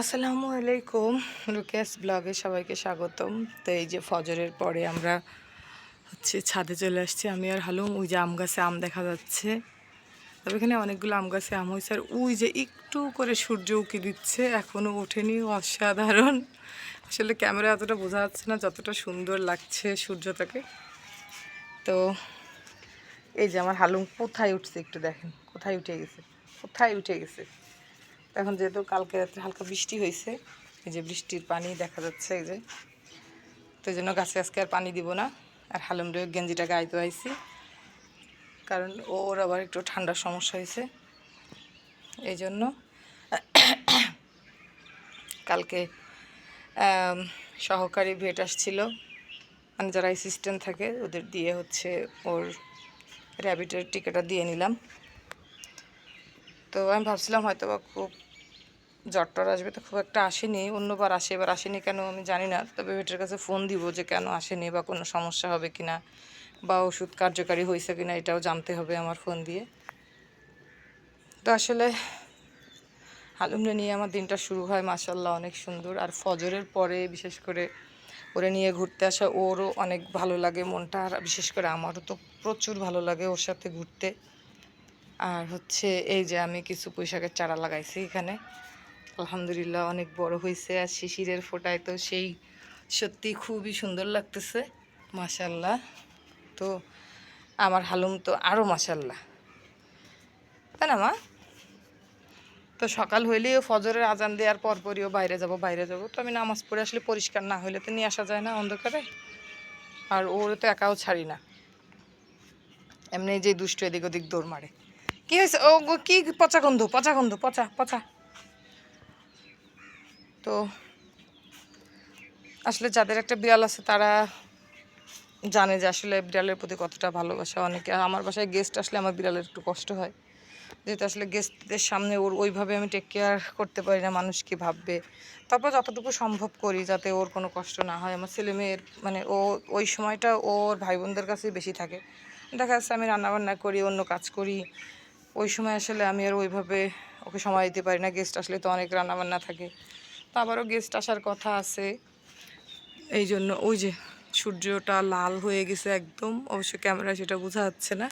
আসসালামু আলাইকুম রুকেশ ব্লগে সবাইকে স্বাগতম। তো এই যে ফজরের পরে আমরা হচ্ছে ছাদে চলে আসছি, আমি আর হালুম। ওই যে আম গাছে আম দেখা যাচ্ছে। তবে এখানে অনেকগুলো আম গাছে আম হয়েছে। আর ওই যে একটু করে সূর্য উকি দিচ্ছে এখনও ওঠেনি, অসাধারণ। আসলে ক্যামেরা এতটা বোঝা যাচ্ছে না যতটা সুন্দর লাগছে সূর্যটাকে। তো এই যে আমার হালুম কোথায় উঠছে একটু দেখেন, কোথায় উঠে গেছে, কোথায় উঠে গেছে? এখন যেহেতু কালকে রাত্রে হালকা বৃষ্টি হয়েছে, এই যে বৃষ্টির পানি দেখা যাচ্ছে এই যে। তো জন্য গাছে আজকে আর পানি দিব না, আর হালুম রে গেঞ্জিটা গাইতে আইছি। কারণ ওর আবার একটু ঠান্ডার সমস্যা হয়েছে। এই জন্য কালকে সহকারী ভেট আসছিল। মানে যারা অ্যাসিস্ট্যান্ট থাকে, ওদের দিয়ে হচ্ছে ওর র্যাবিটের টিকিটটা দিয়ে নিলাম। তো আমি ভাবছিলাম হয়তো বা খুব জ্বর টর আসবে, তো খুব একটা আসেনি, অন্যবার আসে, এবার আসেনি কেন আমি জানি না। তবে ভেটের কাছে ফোন দিব যে কেন আসেনি বা কোনো সমস্যা হবে কি না বা ওষুধ কার্যকারী হয়েছে কি না এটাও জানতে হবে আমার ফোন দিয়ে। তো আসলে হালুমনে নিয়ে আমার দিনটা শুরু হয় মাসাল্লাহ অনেক সুন্দর। আর ফজরের পরে বিশেষ করে ওরে নিয়ে ঘুরতে আসা ওরও অনেক ভালো লাগে মনটা, আর বিশেষ করে আমারও তো প্রচুর ভালো লাগে ওর সাথে ঘুরতে। আর হচ্ছে এই যে আমি কিছু পুঁইশাকের চারা লাগাইছি এখানে। আলহামদুলিল্লাহ অনেক বড় হয়েছে আর শিশিরের ফোটায় তো সেই সত্যি খুবই সুন্দর লাগতেছে মাশাল্লাহ তো আমার হালুম তো আরও মাশাল্লাহ তাই না, মা? তো সকাল হইলেও ফজরের আজান দেওয়ার পরপরইও বাইরে যাব বাইরে যাব। তো আমি নামাজ পড়ে আসলে পরিষ্কার না হলে তো নিয়ে আসা যায় না অন্ধকারে। আর ওর তো একাও ছাড়ি না। এমনি যে দুষ্ট এদিক ওদিক দৌড় মারে। কি হয়েছে? ও কি পচা গন্ধ? পচা গন্ধ, পচা পচা। তো আসলে যাদের একটা বিড়াল আছে, তারা জানে যে আসলে বিড়ালের প্রতি কতটা ভালোবাসা। অনেকে, আমার বাসায় গেস্ট আসলে আমার বিড়ালের একটু কষ্ট হয়। যেহেতু আসলে গেস্টদের সামনে ওর ওইভাবে আমি টেক কেয়ার করতে পারি না, মানুষ কি ভাববে? তারপর যতটুকু সম্ভব করি যাতে ওর কোনো কষ্ট না হয়। আমার ছেলে মেয়ের মানে ও, ওই সময়টা ওর ভাই বোনদের কাছেই বেশি থাকে। দেখা যাচ্ছে আমি রান্নাবান্না করি, অন্য কাজ করি। ওই সময় আসলে আমি আর ওইভাবে ওকে সময় দিতে পারি না। গেস্ট আসলে তো অনেক রান্নাবান্না থাকে। তো আবারও গেস্ট আসার কথা আছে। এই জন্য ওই যে সূর্যটা লাল হয়ে গেছে একদম। অবশ্য ক্যামেরা সেটা বোঝা যাচ্ছে না।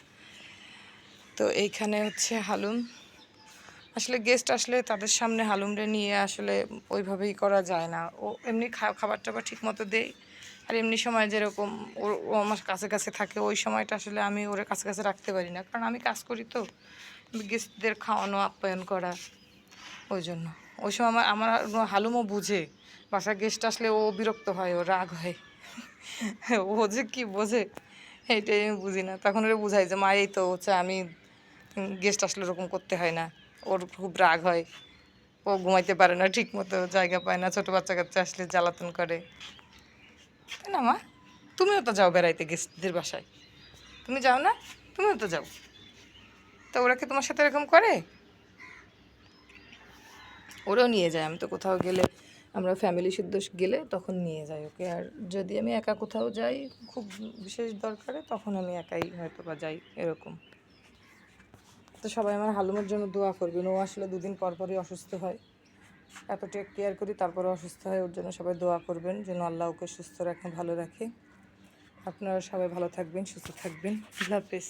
তো এইখানে হচ্ছে হালুম। আসলে গেস্ট আসলে তাদের সামনে হালুমটা নিয়ে আসলে ওইভাবেই করা যায় না। ও এমনি খাবার টাবার ঠিক মতো দেই আর এমনি সময় যেরকম ও আমার কাছে কাছে থাকে, ওই সময়টা আসলে আমি ওর কাছে কাছে রাখতে পারি না। কারণ আমি কাজ করি তো। গেস্টদের খাওয়ানো, আপ্যায়ন করা, ওই জন্য। ওই সময় আমার আমার হালুমও বুঝে বাসায় গেস্ট আসলে ও বিরক্ত হয়, ও রাগ হয়। ও যে কি বোঝে, এইটাই আমি বুঝি না। তখন ওরা বুঝাই যে, মা, এই তো হচ্ছে আমি গেস্ট আসলে ওরকম করতে হয় না। ওর খুব রাগ হয়। ও ঘুমাইতে পারে না ঠিক মতো জায়গা পায় না। ছোটো বাচ্চা কাচ্চা আসলে জ্বালাতন করে। তাই না, মা? তুমিও তো যাও বেড়াইতে গেস্টদের বাসায়। তুমি যাও না? তুমিও তো যাও। তো ওরা কি তোমার সাথে এরকম করে? ওরাও নিয়ে যায়, আমি তো কোথাও গেলে, আমরা ফ্যামিলি শুদ্ধ গেলে তখন নিয়ে যাই ওকে আর যদি আমি একা কোথাও যাই, খুব বিশেষ দরকারে, তখন আমি একাই হয়তো বা যাই, এরকম। তো সবাই আমার হালুমের জন্য দোয়া করবেন ও আসলে দুদিন পর পরই অসুস্থ হয়। এত টেক কেয়ার করি তারপরে অসুস্থ হয়, ওর জন্য সবাই দোয়া করবেন, যেন আল্লাহ ওকে সুস্থ রাখে, ভালো রাখে। আপনারা সবাই ভালো থাকবেন, সুস্থ থাকবেন। আল্লাহ হাফেজ।